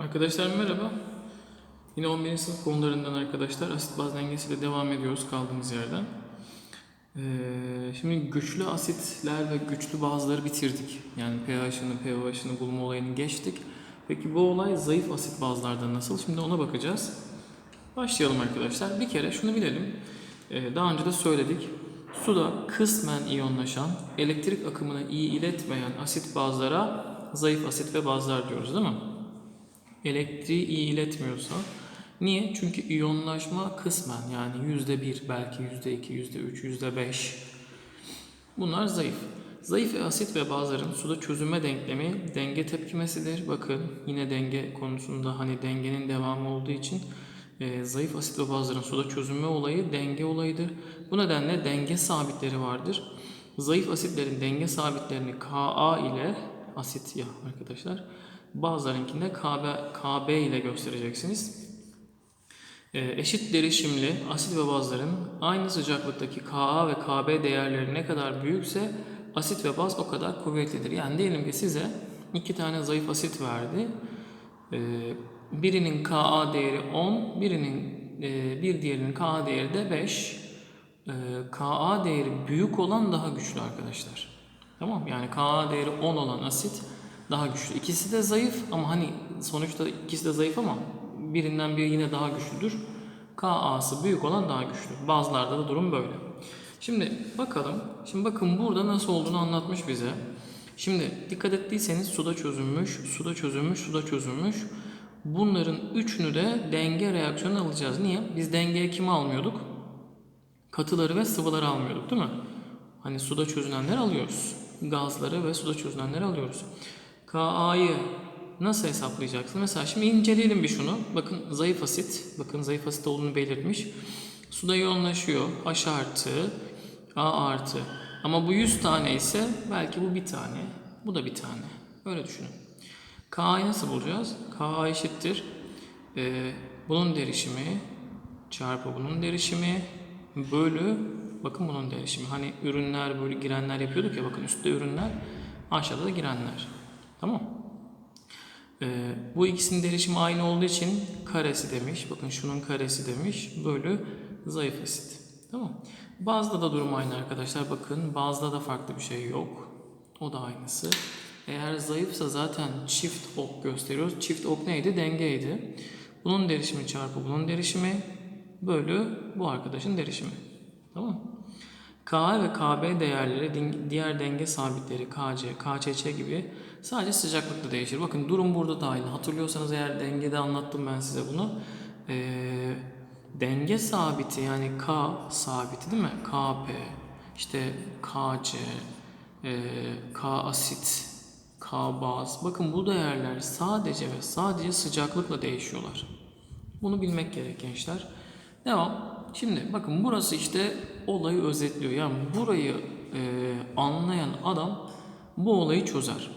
Arkadaşlar merhaba. Yine 11. sınıf konularından arkadaşlar asit baz dengesiyle devam ediyoruz kaldığımız yerden. Ee, şimdi güçlü asitler ve güçlü bazları bitirdik. Yani pH'ını, pOH'ını bulma olayını geçtik. Peki bu olay zayıf asit bazlarda nasıl? Şimdi ona bakacağız. Başlayalım arkadaşlar. Bir kere şunu bilelim. Ee, daha önce de söyledik. Suda kısmen iyonlaşan, elektrik akımını iyi iletmeyen asit bazlara zayıf asit ve bazlar diyoruz değil mi? Elektriği iyi iletmiyorsa. Niye? Çünkü iyonlaşma kısmen yani yüzde bir, belki yüzde iki, yüzde üç, yüzde beş. Bunlar zayıf. Zayıf asit ve bazıların suda çözünme denklemi denge tepkimesidir. Bakın yine denge konusunda hani dengenin devamı olduğu için e, zayıf asit ve bazıların suda çözünme olayı denge olayıdır. Bu nedenle denge sabitleri vardır. Zayıf asitlerin denge sabitlerini Ka ile asit ya arkadaşlar bazılarınkinde KB, KB ile göstereceksiniz. Ee, eşit derişimli asit ve bazların aynı sıcaklıktaki Ka ve KB değerleri ne kadar büyükse asit ve baz o kadar kuvvetlidir. Yani diyelim ki size iki tane zayıf asit verdi. Ee, birinin Ka değeri 10, birinin e, bir diğerinin Ka değeri de 5. Ee, Ka değeri büyük olan daha güçlü arkadaşlar. Tamam yani Ka değeri 10 olan asit daha güçlü. İkisi de zayıf ama hani sonuçta ikisi de zayıf ama birinden biri yine daha güçlüdür. Ka'sı büyük olan daha güçlü. Bazılarda da durum böyle. Şimdi bakalım. Şimdi bakın burada nasıl olduğunu anlatmış bize. Şimdi dikkat ettiyseniz suda çözülmüş, suda çözülmüş, suda çözülmüş. Bunların üçünü de denge reaksiyonu alacağız. Niye? Biz dengeye kimi almıyorduk? Katıları ve sıvıları almıyorduk değil mi? Hani suda çözünenleri alıyoruz. Gazları ve suda çözünenleri alıyoruz. Ka'yı nasıl hesaplayacaksın? Mesela şimdi inceleyelim bir şunu. Bakın zayıf asit. Bakın zayıf asit olduğunu belirtmiş. Suda yoğunlaşıyor. H artı, A artı. Ama bu 100 tane ise belki bu bir tane. Bu da bir tane. Öyle düşünün. K'yı nasıl bulacağız? K eşittir. Ee, bunun derişimi çarpı bunun derişimi bölü bakın bunun derişimi. Hani ürünler böyle girenler yapıyorduk ya bakın üstte ürünler aşağıda da girenler. Tamam. Ee, bu ikisinin derişimi aynı olduğu için karesi demiş. Bakın şunun karesi demiş. Bölü zayıf asit. Tamam. Bazda da durum aynı arkadaşlar. Bakın bazda da farklı bir şey yok. O da aynısı. Eğer zayıfsa zaten çift ok gösteriyoruz. Çift ok neydi? Dengeydi. Bunun derişimi çarpı bunun derişimi bölü bu arkadaşın derişimi. Tamam K ve KB değerleri diğer denge sabitleri KC, KÇÇ gibi sadece sıcaklıkla değişir. Bakın durum burada da aynı. Hatırlıyorsanız eğer dengede anlattım ben size bunu. Ee, denge sabiti yani K sabiti değil mi? KP, işte KC, e, K asit, K baz. Bakın bu değerler sadece ve sadece sıcaklıkla değişiyorlar. Bunu bilmek gerek gençler. Devam. Şimdi bakın burası işte olayı özetliyor. Yani burayı e, anlayan adam bu olayı çözer.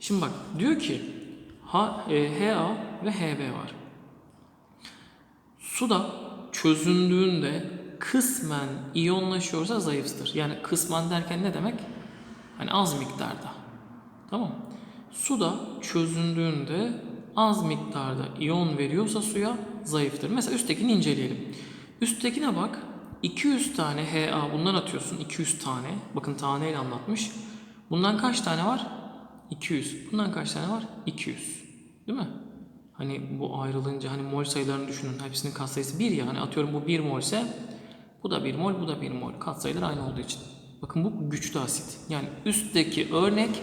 Şimdi bak diyor ki H, e, HA ve HB var. Suda çözündüğünde kısmen iyonlaşıyorsa zayıftır. Yani kısmen derken ne demek? Hani az miktarda. Tamam Suda çözündüğünde az miktarda iyon veriyorsa suya zayıftır. Mesela üsttekini inceleyelim. Üsttekine bak. 200 tane HA bundan atıyorsun. 200 tane. Bakın taneyle anlatmış. Bundan kaç tane var? 200. Bundan kaç tane var? 200. Değil mi? Hani bu ayrılınca hani mol sayılarını düşünün. Hepsinin katsayısı 1 ya. Hani atıyorum bu 1 mol ise bu da 1 mol, bu da 1 mol. Katsayılar aynı olduğu için. Bakın bu güçlü asit. Yani üstteki örnek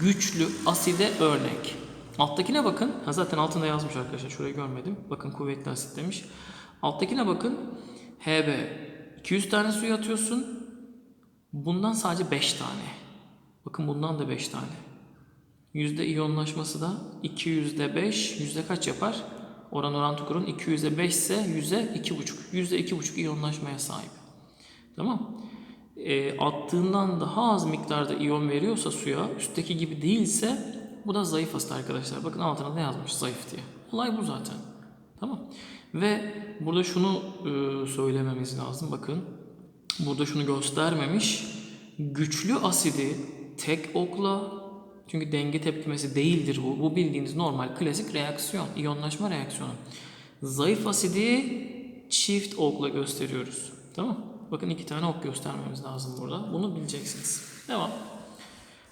güçlü aside örnek. Alttakine bakın. Ha zaten altında yazmış arkadaşlar. Şurayı görmedim. Bakın kuvvetli asit demiş. Alttakine bakın. HB. 200 tane suyu atıyorsun. Bundan sadece 5 tane. Bakın bundan da 5 tane. Yüzde iyonlaşması da 200'de 5. Yüzde kaç yapar? Oran orantı kurun. 200'de 5 ise yüzde 2,5. Yüzde 2,5 iyonlaşmaya sahip. Tamam. E, attığından daha az miktarda iyon veriyorsa suya, üstteki gibi değilse bu da zayıf asit arkadaşlar. Bakın altına ne yazmış zayıf diye. Olay bu zaten. Tamam. Ve burada şunu e, söylememiz lazım. Bakın burada şunu göstermemiş. Güçlü asidi tek okla Çünkü denge tepkimesi değildir bu. Bu bildiğiniz normal klasik reaksiyon, iyonlaşma reaksiyonu. Zayıf asidi çift okla gösteriyoruz. Tamam Bakın iki tane ok göstermemiz lazım burada. Bunu bileceksiniz. Devam.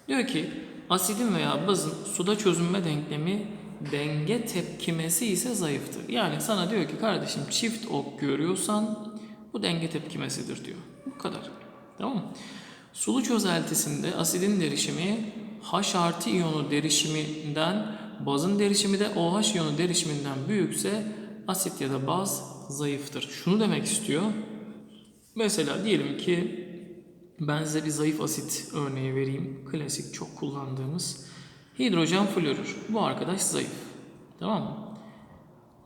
Diyor ki asidin veya bazın suda çözünme denklemi denge tepkimesi ise zayıftır. Yani sana diyor ki kardeşim çift ok görüyorsan bu denge tepkimesidir diyor. Bu kadar. Tamam mı? Sulu çözeltisinde asidin derişimi H artı iyonu derişiminden bazın derişimi de OH iyonu derişiminden büyükse asit ya da baz zayıftır. Şunu demek istiyor. Mesela diyelim ki ben size bir zayıf asit örneği vereyim. Klasik çok kullandığımız hidrojen florür. Bu arkadaş zayıf. Tamam mı?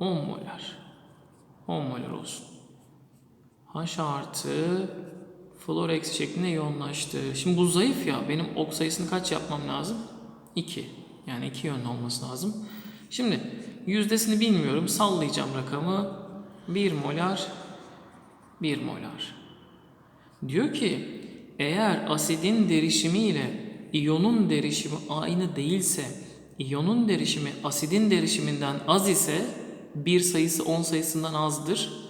10 molar. 10 molar olsun. H artı flor eksi şeklinde yoğunlaştı. Şimdi bu zayıf ya. Benim ok sayısını kaç yapmam lazım? 2. Yani 2 yönlü olması lazım. Şimdi yüzdesini bilmiyorum. Sallayacağım rakamı. 1 molar 1 molar. Diyor ki eğer asidin derişimi ile iyonun derişimi aynı değilse, iyonun derişimi asidin derişiminden az ise bir sayısı 10 sayısından azdır.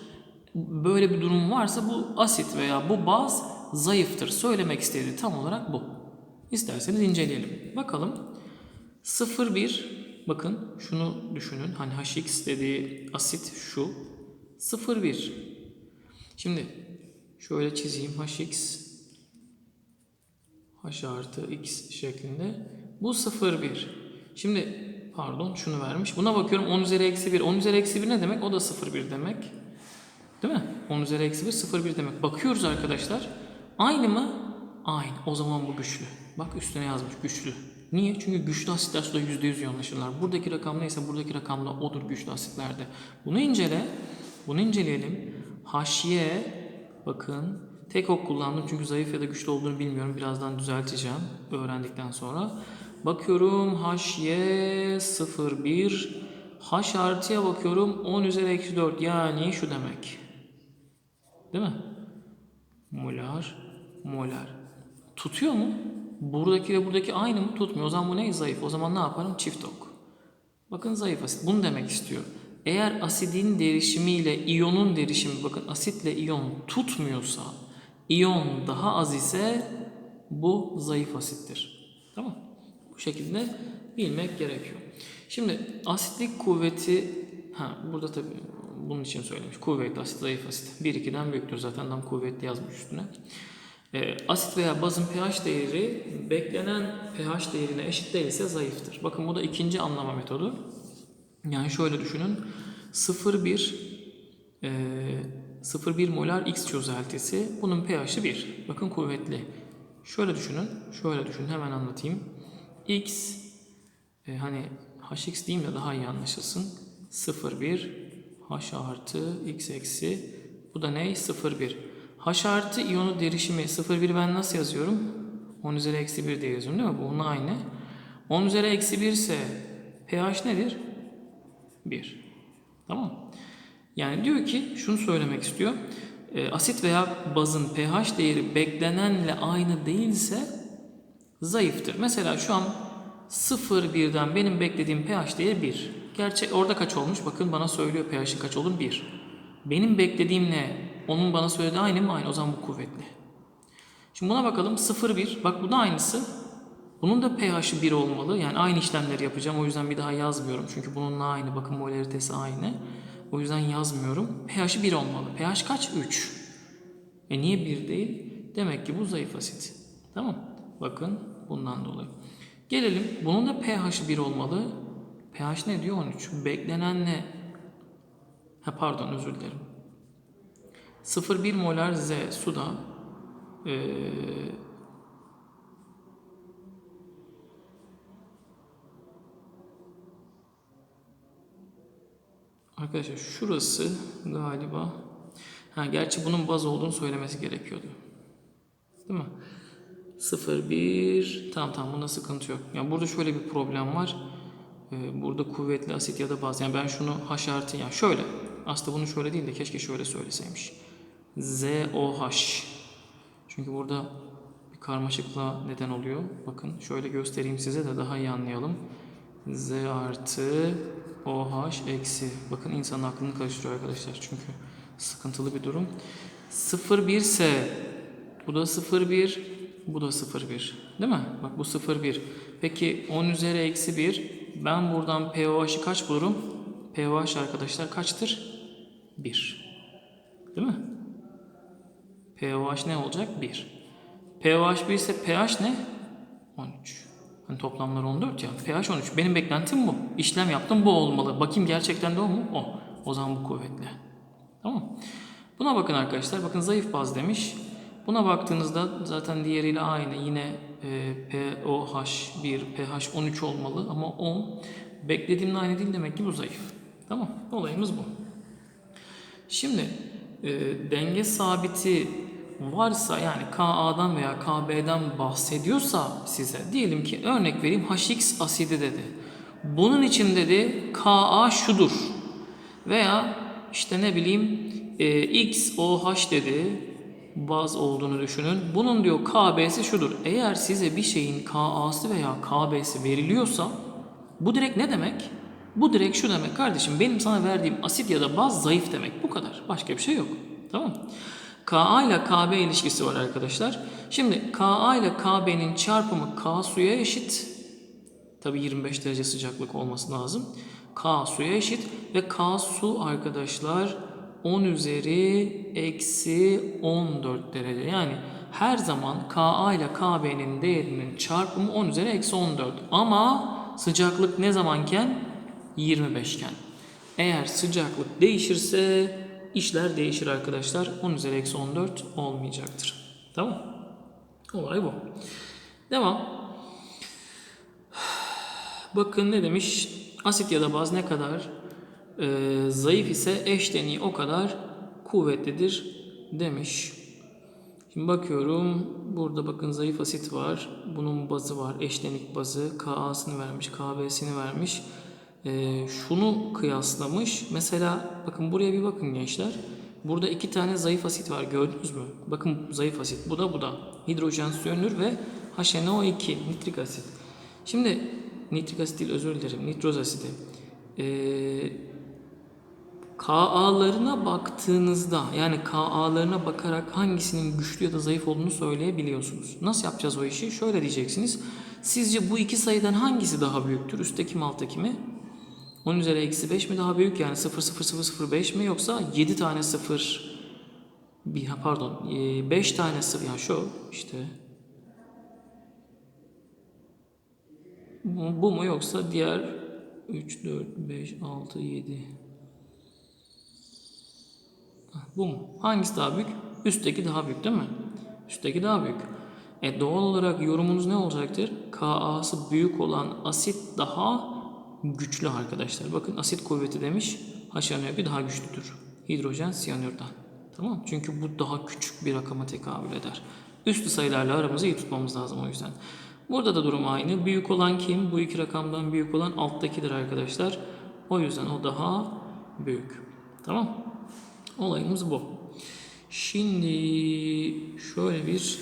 Böyle bir durum varsa bu asit veya bu baz zayıftır. Söylemek istediği tam olarak bu. İsterseniz inceleyelim. Bakalım. 0,1 bakın şunu düşünün. Hani HX dediği asit şu. 0,1 Şimdi şöyle çizeyim hx h artı x şeklinde. Bu 0,1. Şimdi pardon şunu vermiş. Buna bakıyorum 10 üzeri eksi 1. 10 üzeri eksi 1 ne demek? O da 0,1 demek. Değil mi? 10 üzeri eksi 1 0,1 demek. Bakıyoruz arkadaşlar. Aynı mı? Aynı. O zaman bu güçlü. Bak üstüne yazmış güçlü. Niye? Çünkü güçlü asitler suda %100 yoğunlaşırlar. Buradaki rakam neyse buradaki rakam da odur güçlü asitlerde. Bunu incele. Bunu inceleyelim. HY bakın tek ok kullandım çünkü zayıf ya da güçlü olduğunu bilmiyorum. Birazdan düzelteceğim öğrendikten sonra. Bakıyorum HY 01 H artıya bakıyorum 10 üzeri eksi 4 yani şu demek. Değil mi? Molar, molar. Tutuyor mu? Buradaki ve buradaki aynı mı? Tutmuyor. O zaman bu ne? Zayıf. O zaman ne yaparım? Çift ok. Bakın zayıf asit. Bunu demek istiyor. Eğer asidin derişimiyle iyonun derişimi bakın asitle iyon tutmuyorsa iyon daha az ise bu zayıf asittir. Tamam Bu şekilde bilmek gerekiyor. Şimdi asitlik kuvveti ha burada tabi bunun için söylemiş. Kuvvetli asit, zayıf asit. 1-2'den büyüktür zaten tam kuvvetli yazmış üstüne. E, asit veya bazın pH değeri beklenen pH değerine eşit değilse zayıftır. Bakın bu da ikinci anlama metodu. Yani şöyle düşünün. 0,1 e, 0,1 molar X çözeltisi. Bunun pH'i 1. Bakın kuvvetli. Şöyle düşünün. Şöyle düşünün. Hemen anlatayım. X e, hani HX diyeyim de daha iyi anlaşılsın. 0,1 H artı X eksi. Bu da ne? 0,1. H artı iyonu derişimi 0,1 ben nasıl yazıyorum? 10 üzeri eksi 1 diye yazıyorum değil mi? Bu onunla aynı. 10 üzeri eksi 1 ise pH nedir? 1. Tamam Yani diyor ki şunu söylemek istiyor. E, asit veya bazın pH değeri beklenenle aynı değilse zayıftır. Mesela şu an 0,1'den benim beklediğim pH değeri 1. Gerçek orada kaç olmuş? Bakın bana söylüyor pH'in kaç olur? 1. Benim beklediğimle onun bana söylediği aynı mı? Aynı. O zaman bu kuvvetli. Şimdi buna bakalım. 0,1. Bak bu da aynısı. Bunun da pH'i 1 olmalı. Yani aynı işlemleri yapacağım. O yüzden bir daha yazmıyorum. Çünkü bununla aynı. Bakın molaritesi aynı. O yüzden yazmıyorum. pH'i 1 olmalı. pH kaç? 3. E niye 1 değil? Demek ki bu zayıf asit. Tamam. Bakın bundan dolayı. Gelelim. Bunun da pH'i 1 olmalı. pH ne diyor? 13. Beklenen ne? Ha pardon özür dilerim. 0,1 molar Z suda ee, Arkadaşlar şurası galiba ha gerçi bunun baz olduğunu söylemesi gerekiyordu. Değil mi? 0 1 tamam tamam bunda sıkıntı yok. Yani burada şöyle bir problem var. Ee, burada kuvvetli asit ya da baz. Yani ben şunu H artı yani şöyle. Aslında bunu şöyle değil de keşke şöyle söyleseymiş. ZOH. Çünkü burada bir karmaşıklığa neden oluyor. Bakın şöyle göstereyim size de daha iyi anlayalım. Z artı OH eksi. Bakın insanın aklını karıştırıyor arkadaşlar çünkü sıkıntılı bir durum. 0 1 ise bu da 0 1 bu da 0 1 değil mi? Bak bu 0 1. Peki 10 üzeri eksi 1 ben buradan POH'ı kaç bulurum? POH arkadaşlar kaçtır? 1. Değil mi? POH ne olacak? 1. POH 1 ise pH ne? 13. Hani toplamlar 14 ya. pH 13. Benim beklentim bu. İşlem yaptım bu olmalı. Bakayım gerçekten de o mu? O. O zaman bu kuvvetli. Tamam Buna bakın arkadaşlar. Bakın zayıf baz demiş. Buna baktığınızda zaten diğeriyle aynı. Yine e, POH 1, pH 13 olmalı ama 10. Beklediğimle aynı değil demek ki bu zayıf. Tamam. Olayımız bu. Şimdi e, denge sabiti varsa yani KA'dan veya KB'den bahsediyorsa size diyelim ki örnek vereyim HX asidi dedi. Bunun için dedi Ka şudur veya işte ne bileyim e, XOH dedi baz olduğunu düşünün. Bunun diyor KB'si şudur. Eğer size bir şeyin KA'sı veya KB'si veriliyorsa bu direkt ne demek? Bu direkt şu demek kardeşim benim sana verdiğim asit ya da baz zayıf demek. Bu kadar. Başka bir şey yok. Tamam? Ka ile KB ilişkisi var arkadaşlar. Şimdi Ka ile KB'nin çarpımı K suya eşit. Tabi 25 derece sıcaklık olması lazım. K suya eşit ve K su arkadaşlar 10 üzeri eksi 14 derece. Yani her zaman Ka ile KB'nin değerinin çarpımı 10 üzeri eksi 14. Ama sıcaklık ne zamanken? 25 iken. Eğer sıcaklık değişirse işler değişir arkadaşlar. 10 üzeri eksi 14 olmayacaktır. Tamam. Olay bu. Devam. Bakın ne demiş? Asit ya da baz ne kadar e, zayıf ise eşleniği o kadar kuvvetlidir demiş. Şimdi bakıyorum. Burada bakın zayıf asit var. Bunun bazı var. Eşlenik bazı. Ka'sını vermiş. KB'sini vermiş. Ee, şunu kıyaslamış. Mesela bakın buraya bir bakın gençler. Burada iki tane zayıf asit var gördünüz mü? Bakın zayıf asit. Bu da bu da. Hidrojen siyonür ve HNO2 nitrik asit. Şimdi nitrik asit değil özür dilerim. Nitroz asidi. Ee, KA'larına baktığınızda yani KA'larına bakarak hangisinin güçlü ya da zayıf olduğunu söyleyebiliyorsunuz. Nasıl yapacağız o işi? Şöyle diyeceksiniz. Sizce bu iki sayıdan hangisi daha büyüktür? Üstteki mi alttaki mi? 10 üzeri eksi 5 mi daha büyük yani 0 0 0 0 5 mi yoksa 7 tane 0 bir pardon 5 tane 0 yani şu işte bu mu yoksa diğer 3 4 5 6 7 bu mu? Hangisi daha büyük? Üstteki daha büyük değil mi? Üstteki daha büyük. E doğal olarak yorumunuz ne olacaktır? Ka'sı büyük olan asit daha güçlü arkadaşlar. Bakın asit kuvveti demiş. H2O daha güçlüdür. Hidrojen siyanürden. Tamam Çünkü bu daha küçük bir rakama tekabül eder. Üstü sayılarla aramızı iyi tutmamız lazım o yüzden. Burada da durum aynı. Büyük olan kim? Bu iki rakamdan büyük olan alttakidir arkadaşlar. O yüzden o daha büyük. Tamam Olayımız bu. Şimdi şöyle bir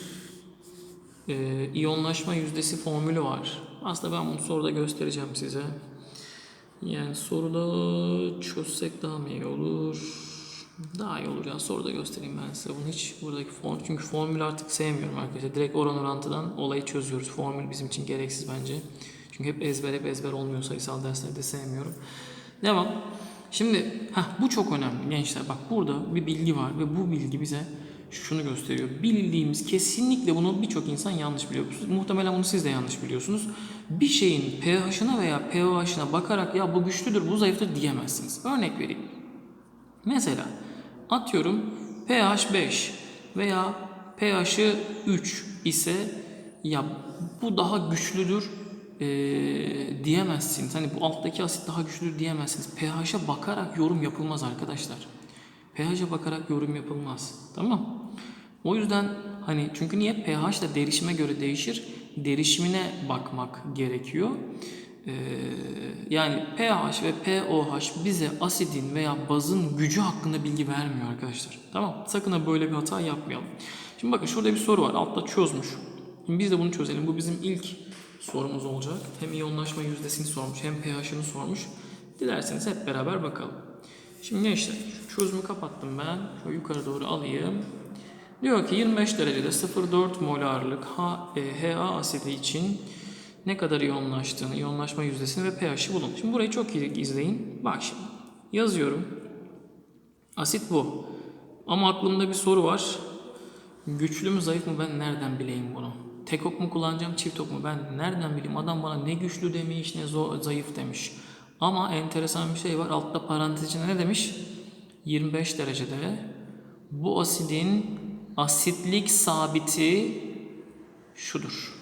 e, iyonlaşma yüzdesi formülü var. Aslında ben bunu soruda göstereceğim size. Yani soruda çözsek daha mı iyi olur? Daha iyi olur ya soruda göstereyim ben size bunu hiç buradaki form çünkü formül artık sevmiyorum arkadaşlar. Direkt oran orantıdan olayı çözüyoruz. Formül bizim için gereksiz bence. Çünkü hep ezber hep ezber olmuyor sayısal derslerde sevmiyorum. Devam. Şimdi heh, bu çok önemli gençler. Bak burada bir bilgi var ve bu bilgi bize şunu gösteriyor. Bildiğimiz kesinlikle bunu birçok insan yanlış biliyor. Muhtemelen bunu siz de yanlış biliyorsunuz. Bir şeyin pH'ına veya pOH'ına bakarak ya bu güçlüdür, bu zayıftır diyemezsiniz. Örnek vereyim. Mesela atıyorum pH 5 veya pH'ı 3 ise ya bu daha güçlüdür e, diyemezsiniz. Hani bu alttaki asit daha güçlüdür diyemezsiniz. pH'e bakarak yorum yapılmaz arkadaşlar. pH'e bakarak yorum yapılmaz. Tamam O yüzden hani çünkü niye pH da derişime göre değişir. Derişimine bakmak gerekiyor. Ee, yani pH ve pOH bize asidin veya bazın gücü hakkında bilgi vermiyor arkadaşlar. Tamam Sakın ha böyle bir hata yapmayalım. Şimdi bakın şurada bir soru var. Altta çözmüş. Şimdi biz de bunu çözelim. Bu bizim ilk sorumuz olacak. Hem iyonlaşma yüzdesini sormuş hem pH'ını sormuş. Dilerseniz hep beraber bakalım. Şimdi gençler çözümü kapattım ben. Şöyle yukarı doğru alayım. Diyor ki 25 derecede 0,4 molarlık H, e, HA asidi için ne kadar iyonlaştığını, iyonlaşma yüzdesini ve pH'i bulun. Şimdi burayı çok iyi izleyin. Bak şimdi yazıyorum. Asit bu. Ama aklımda bir soru var. Güçlü mü zayıf mı ben nereden bileyim bunu? Tek ok mu kullanacağım çift ok mu ben nereden bileyim? Adam bana ne güçlü demiş ne zo- zayıf demiş. Ama enteresan bir şey var. Altta parantez içinde ne demiş? 25 derecede bu asidin asitlik sabiti şudur.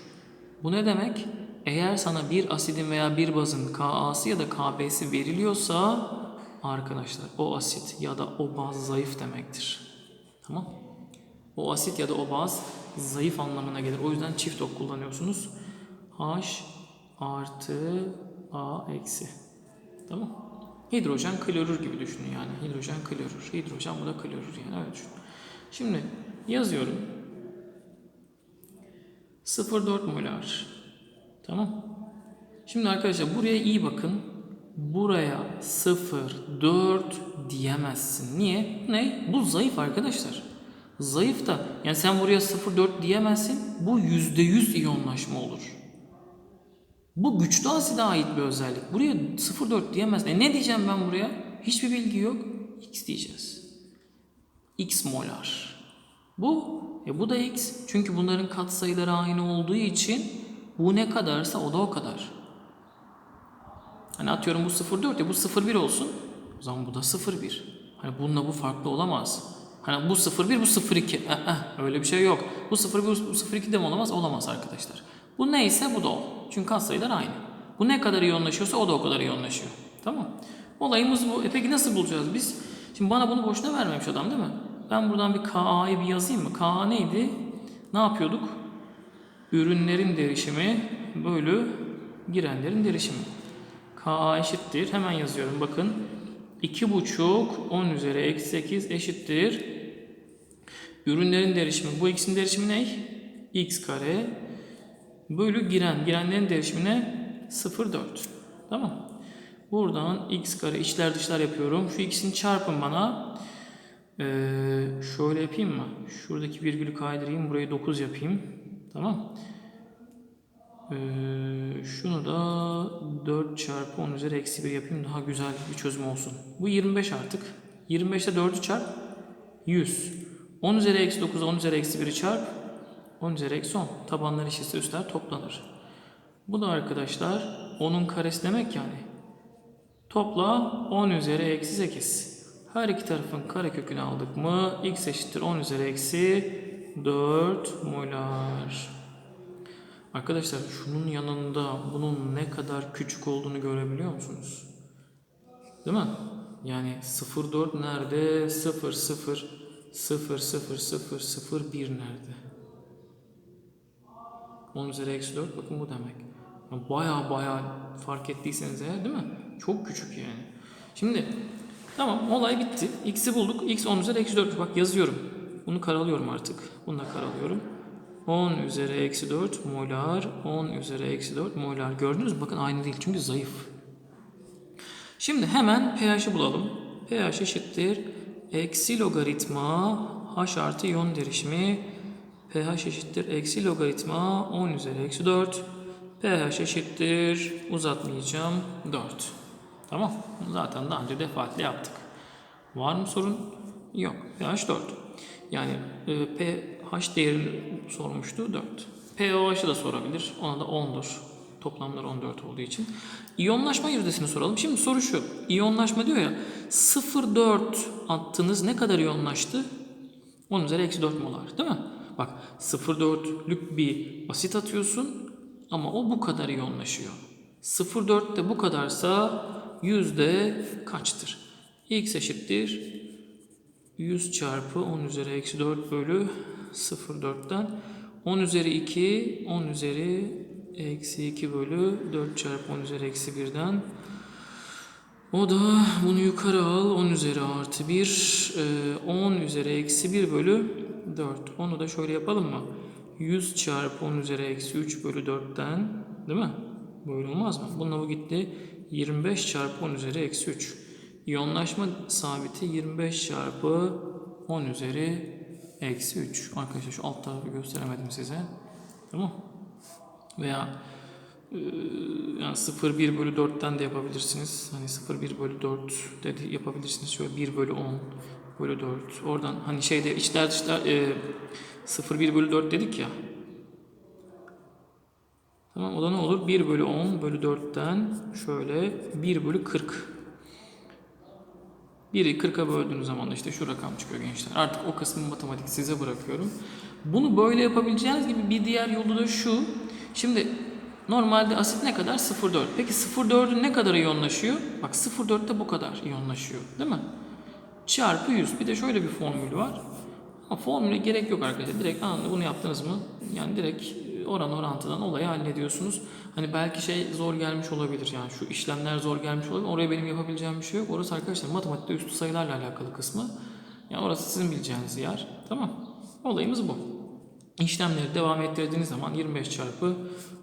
Bu ne demek? Eğer sana bir asidin veya bir bazın Ka'sı ya da Kb'si veriliyorsa arkadaşlar o asit ya da o baz zayıf demektir. Tamam? O asit ya da o baz zayıf anlamına gelir. O yüzden çift ok kullanıyorsunuz. H artı A eksi. Tamam. Hidrojen klorür gibi düşünün yani. Hidrojen klorür. Hidrojen bu da klorür yani öyle düşün. Şimdi yazıyorum. 0,4 molar. Tamam. Şimdi arkadaşlar buraya iyi bakın. Buraya 0,4 diyemezsin. Niye? Ne? Bu zayıf arkadaşlar. Zayıf da yani sen buraya 0,4 diyemezsin. Bu %100 iyonlaşma olur. Bu güçlü aside ait bir özellik. Buraya 0,4 diyemezsin. E ne diyeceğim ben buraya? Hiçbir bilgi yok. X diyeceğiz. X molar. Bu, e bu da X. Çünkü bunların katsayıları aynı olduğu için bu ne kadarsa o da o kadar. Hani atıyorum bu 0,4 ya bu 0,1 olsun. O zaman bu da 0,1. Hani bununla bu farklı olamaz. Hani bu 0,1 bu 0,2. Eh, eh, öyle bir şey yok. Bu 0,1 bu 0,2 de mi olamaz? Olamaz arkadaşlar. Bu neyse bu da o. Çünkü katsayılar aynı. Bu ne kadar iyonlaşıyorsa o da o kadar iyonlaşıyor. Tamam. Olayımız bu. E peki nasıl bulacağız biz? Şimdi bana bunu boşuna vermemiş adam değil mi? Ben buradan bir KA'yı bir yazayım mı? KA neydi? Ne yapıyorduk? Ürünlerin derişimi bölü girenlerin derişimi. Ka eşittir. Hemen yazıyorum bakın. 2,5 10 üzeri eksi 8 eşittir. Ürünlerin derişimi. Bu x'in derişimi ne? x kare bölü giren. Girenlerin derişimi ne? 0,4. Tamam. Buradan x kare içler dışlar yapıyorum. Şu x'in çarpın bana. Ee, şöyle yapayım mı? Şuradaki virgülü kaydırayım. Burayı 9 yapayım. Tamam. Ee, şunu da 4 çarpı 10 üzeri eksi 1 yapayım. Daha güzel bir çözüm olsun. Bu 25 artık. 25'te 4'ü çarp. 100. 10 üzeri eksi 9 10 üzeri eksi 1'i çarp. 10 üzeri eksi 10. Tabanlar eşitse üstler toplanır. Bu da arkadaşlar 10'un karesi demek yani. Topla 10 üzeri eksi 8. Her iki tarafın karekökünü aldık mı x eşittir 10 üzeri eksi 4 molar. Arkadaşlar şunun yanında bunun ne kadar küçük olduğunu görebiliyor musunuz? Değil mi? Yani 0,4 nerede? 0, 0, 0, 0, 0, 0, 1 nerede? 10 üzeri eksi 4 bakın bu demek. Baya baya fark ettiyseniz eğer değil mi? Çok küçük yani. Şimdi tamam olay bitti. X'i bulduk. X 10 üzeri eksi 4. Bak yazıyorum. Bunu karalıyorum artık. Bunu da karalıyorum. 10 üzeri eksi 4 molar. 10 üzeri eksi 4 molar. Gördünüz mü? Bakın aynı değil. Çünkü zayıf. Şimdi hemen pH'i bulalım. pH eşittir. Eksi logaritma H artı iyon derişimi. pH eşittir. Eksi logaritma 10 üzeri eksi 4. pH eşittir. Uzatmayacağım. 4. Tamam. Zaten daha önce defaatle yaptık. Var mı sorun? Yok. pH 4. Yani e, pH değerini sormuştu 4. pOH'ı da sorabilir. Ona da 10'dur. Toplamları 14 olduğu için. İyonlaşma yüzdesini soralım. Şimdi soru şu. İyonlaşma diyor ya 0,4 attınız ne kadar iyonlaştı? 10 üzeri eksi 4 molar değil mi? Bak 0,4'lük bir asit atıyorsun ama o bu kadar iyonlaşıyor. 0,4 de bu kadarsa yüzde kaçtır? X eşittir 100 çarpı 10 üzeri eksi 4 bölü 0,4'ten 10 üzeri 2 10 üzeri eksi 2 bölü 4 çarpı 10 üzeri eksi 1'den o da bunu yukarı al 10 üzeri artı 1 e, 10 üzeri eksi 1 bölü 4 onu da şöyle yapalım mı? 100 çarpı 10 üzeri eksi 3 bölü 4'ten değil mi? Böyle olmaz mı? Bununla bu gitti. 25 çarpı 10 üzeri eksi 3. İyonlaşma sabiti 25 çarpı 10 üzeri eksi 3. Arkadaşlar şu alt tarafı gösteremedim size. Tamam. Veya e, yani 0,1 bölü 4'ten de yapabilirsiniz. Hani 0,1 bölü 4 de yapabilirsiniz. Şöyle 1 bölü 10 bölü 4. Oradan hani şeyde içler dışlar e, 0,1 bölü 4 dedik ya. Tamam o da ne olur? 1 bölü 10 bölü 4'ten şöyle 1 bölü 40. 1'i 40'a böldüğünüz zaman da işte şu rakam çıkıyor gençler. Artık o kısmı matematik size bırakıyorum. Bunu böyle yapabileceğiniz gibi bir diğer yolu da şu. Şimdi normalde asit ne kadar? 0,4. Peki 0,4'ün ne kadar iyonlaşıyor? Bak 0,4'te bu kadar iyonlaşıyor. Değil mi? Çarpı 100. Bir de şöyle bir formülü var. Ama formüle gerek yok arkadaşlar. Direkt anında bunu yaptınız mı? Yani direkt oran orantıdan olayı hallediyorsunuz. Hani belki şey zor gelmiş olabilir. Yani şu işlemler zor gelmiş olabilir. Oraya benim yapabileceğim bir şey yok. Orası arkadaşlar matematikte üstü sayılarla alakalı kısmı. Yani orası sizin bileceğiniz yer. Tamam. Olayımız bu. İşlemleri devam ettirdiğiniz zaman 25 çarpı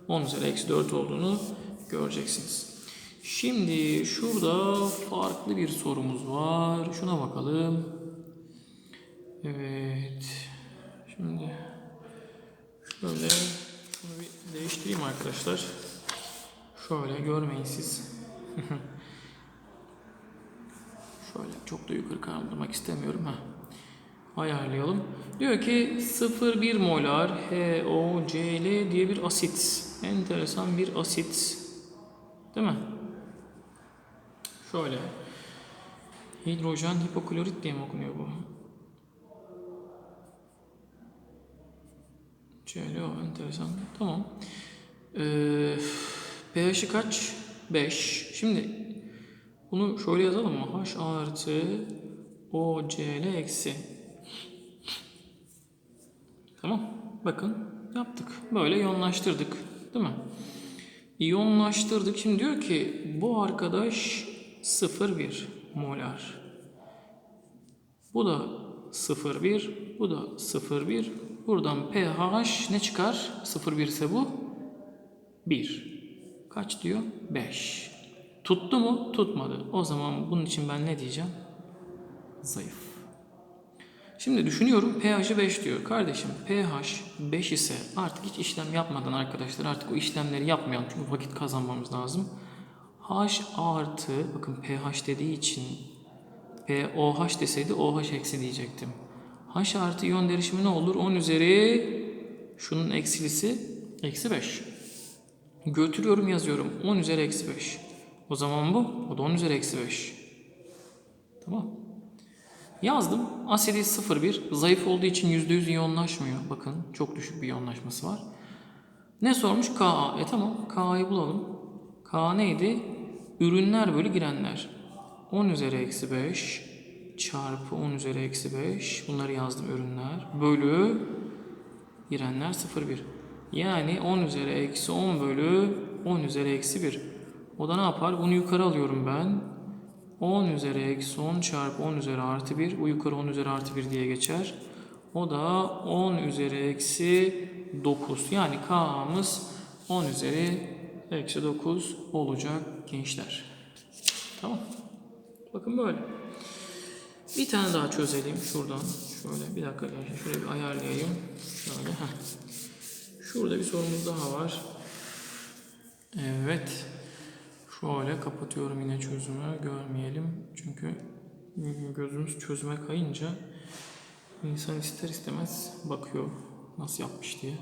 10 üzeri eksi 4 olduğunu göreceksiniz. Şimdi şurada farklı bir sorumuz var. Şuna bakalım. Evet. Şimdi şöyle şunu bir değiştireyim arkadaşlar. Şöyle görmeyin siz. şöyle çok da yukarı kaldırmak istemiyorum ha. Ayarlayalım. Diyor ki 0,1 molar HOCl diye bir asit. Enteresan bir asit. Değil mi? Şöyle. Hidrojen hipoklorit diye mi okunuyor bu? CLO enteresan. Tamam. Ee, pH'i kaç? 5. Şimdi bunu şöyle yazalım mı? H artı OCl eksi. Tamam. Bakın yaptık. Böyle iyonlaştırdık. Değil mi? İyonlaştırdık. Şimdi diyor ki bu arkadaş 0,1 molar. Bu da 0,1. Bu da 0,1. Buradan pH ne çıkar? 0,1 ise bu 1. Kaç diyor? 5. Tuttu mu? Tutmadı. O zaman bunun için ben ne diyeceğim? Zayıf. Şimdi düşünüyorum pH'i 5 diyor. Kardeşim pH 5 ise artık hiç işlem yapmadan arkadaşlar artık o işlemleri yapmayalım. Çünkü vakit kazanmamız lazım. H artı bakın pH dediği için POH deseydi OH eksi diyecektim. H artı iyon derişimi ne olur? 10 üzeri şunun eksilisi eksi 5. Götürüyorum yazıyorum. 10 üzeri eksi 5. O zaman bu. O da 10 üzeri eksi 5. Tamam. Yazdım. Asidi 0,1. Zayıf olduğu için %100 iyonlaşmıyor. Bakın çok düşük bir iyonlaşması var. Ne sormuş? Ka. E tamam. K'yı bulalım. K neydi? Ürünler bölü girenler. 10 üzeri eksi 5 çarpı 10 üzeri eksi 5. Bunları yazdım ürünler. Bölü girenler 0,1. Yani 10 üzeri eksi 10 bölü 10 üzeri eksi 1. O da ne yapar? Bunu yukarı alıyorum ben. 10 üzeri eksi 10 çarpı 10 üzeri artı 1. Bu yukarı 10 üzeri artı 1 diye geçer. O da 10 üzeri eksi 9. Yani K'mız 10 üzeri eksi 9 olacak gençler. Tamam. Bakın böyle. Bir tane daha çözelim şuradan. Şöyle bir dakika gençler. Şöyle bir ayarlayayım. Şöyle. Şurada bir sorumuz daha var. Evet. Şöyle kapatıyorum yine çözümü. Görmeyelim. Çünkü gözümüz çözüme kayınca insan ister istemez bakıyor nasıl yapmış diye.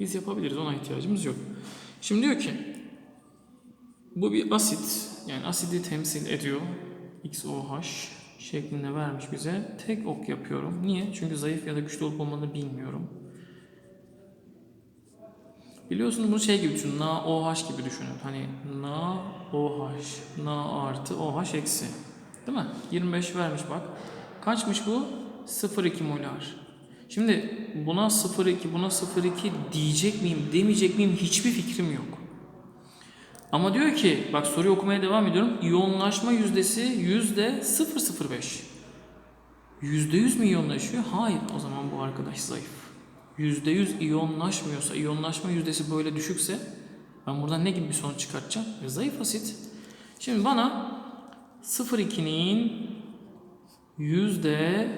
Biz yapabiliriz. Ona ihtiyacımız yok. Şimdi diyor ki bu bir asit. Yani asidi temsil ediyor. XOH şeklinde vermiş bize. Tek ok yapıyorum. Niye? Çünkü zayıf ya da güçlü olup olmadığını bilmiyorum. Biliyorsunuz bunu şey gibi düşünün. NaOH gibi düşünün. Hani NaOH, Na artı OH eksi. Değil mi? 25 vermiş bak. Kaçmış bu? 0,2 molar. Şimdi buna 0,2 buna 0,2 diyecek miyim demeyecek miyim hiçbir fikrim yok. Ama diyor ki bak soruyu okumaya devam ediyorum. İyonlaşma yüzdesi yüzde 0,05. Yüzde yüz mü iyonlaşıyor? Hayır. O zaman bu arkadaş zayıf. %100 iyonlaşmıyorsa, iyonlaşma yüzdesi böyle düşükse ben buradan ne gibi bir sonuç çıkartacağım? E, zayıf asit. Şimdi bana 0,2'nin yüzde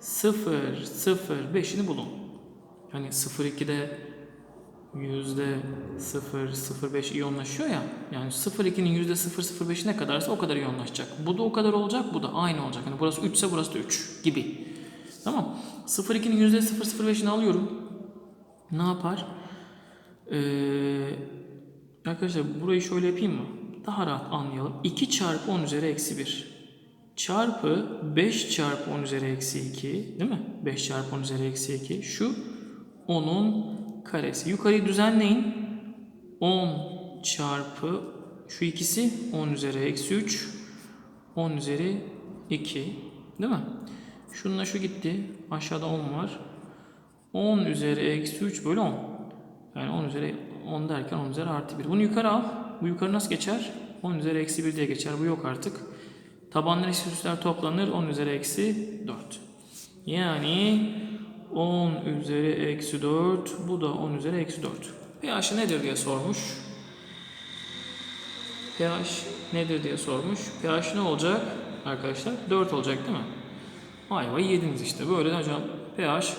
0,05'ini bulun. Yani 0,2'de yüzde 0,05 iyonlaşıyor ya. Yani 0,2'nin yüzde 0,05'i ne kadarsa o kadar iyonlaşacak. Bu da o kadar olacak, bu da aynı olacak. Yani burası 3 ise burası da 3 gibi. Tamam. 0,2'nin yüzde 0,05'ini alıyorum. Ne yapar? Ee, arkadaşlar burayı şöyle yapayım mı? Daha rahat anlayalım. 2 çarpı 10 üzeri eksi 1 çarpı 5 çarpı 10 üzeri eksi 2 değil mi? 5 çarpı 10 üzeri eksi 2 şu 10'un karesi. Yukarıyı düzenleyin. 10 çarpı şu ikisi 10 üzeri eksi 3 10 üzeri 2 değil mi? Şununla şu gitti. Aşağıda 10 var. 10 üzeri eksi 3 bölü 10. Yani 10 üzeri 10 derken 10 üzeri artı 1. Bunu yukarı al. Bu yukarı nasıl geçer? 10 üzeri eksi 1 diye geçer. Bu yok artık. Tabanlar eşit üstler toplanır. 10 üzeri eksi 4. Yani 10 üzeri eksi 4. Bu da 10 üzeri eksi 4. pH nedir diye sormuş. pH nedir diye sormuş. pH ne olacak arkadaşlar? 4 olacak değil mi? Ayvayı yediniz işte. Böyle hocam pH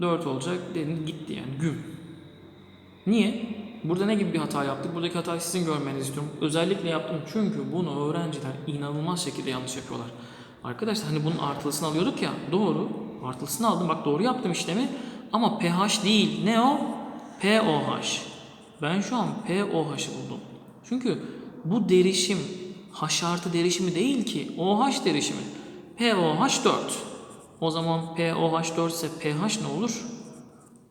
4 olacak dedin gitti yani güm. Niye? Burada ne gibi bir hata yaptık? Buradaki hatayı sizin görmenizi istiyorum. Özellikle yaptım çünkü bunu öğrenciler inanılmaz şekilde yanlış yapıyorlar. Arkadaşlar hani bunun artılısını alıyorduk ya. Doğru. Artılısını aldım. Bak doğru yaptım işlemi. Ama pH değil. Ne o? POH. Ben şu an POH'ı buldum. Çünkü bu derişim H artı derişimi değil ki. OH derişimi. POH 4. O zaman POH 4 ise pH ne olur?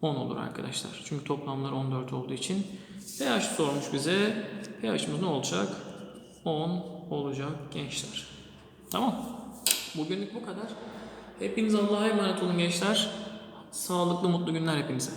10 olur arkadaşlar. Çünkü toplamlar 14 olduğu için. pH sormuş bize. pH'imiz ne olacak? 10 olacak gençler. Tamam. Bugünlük bu kadar. Hepiniz Allah'a emanet olun gençler. Sağlıklı mutlu günler hepinize.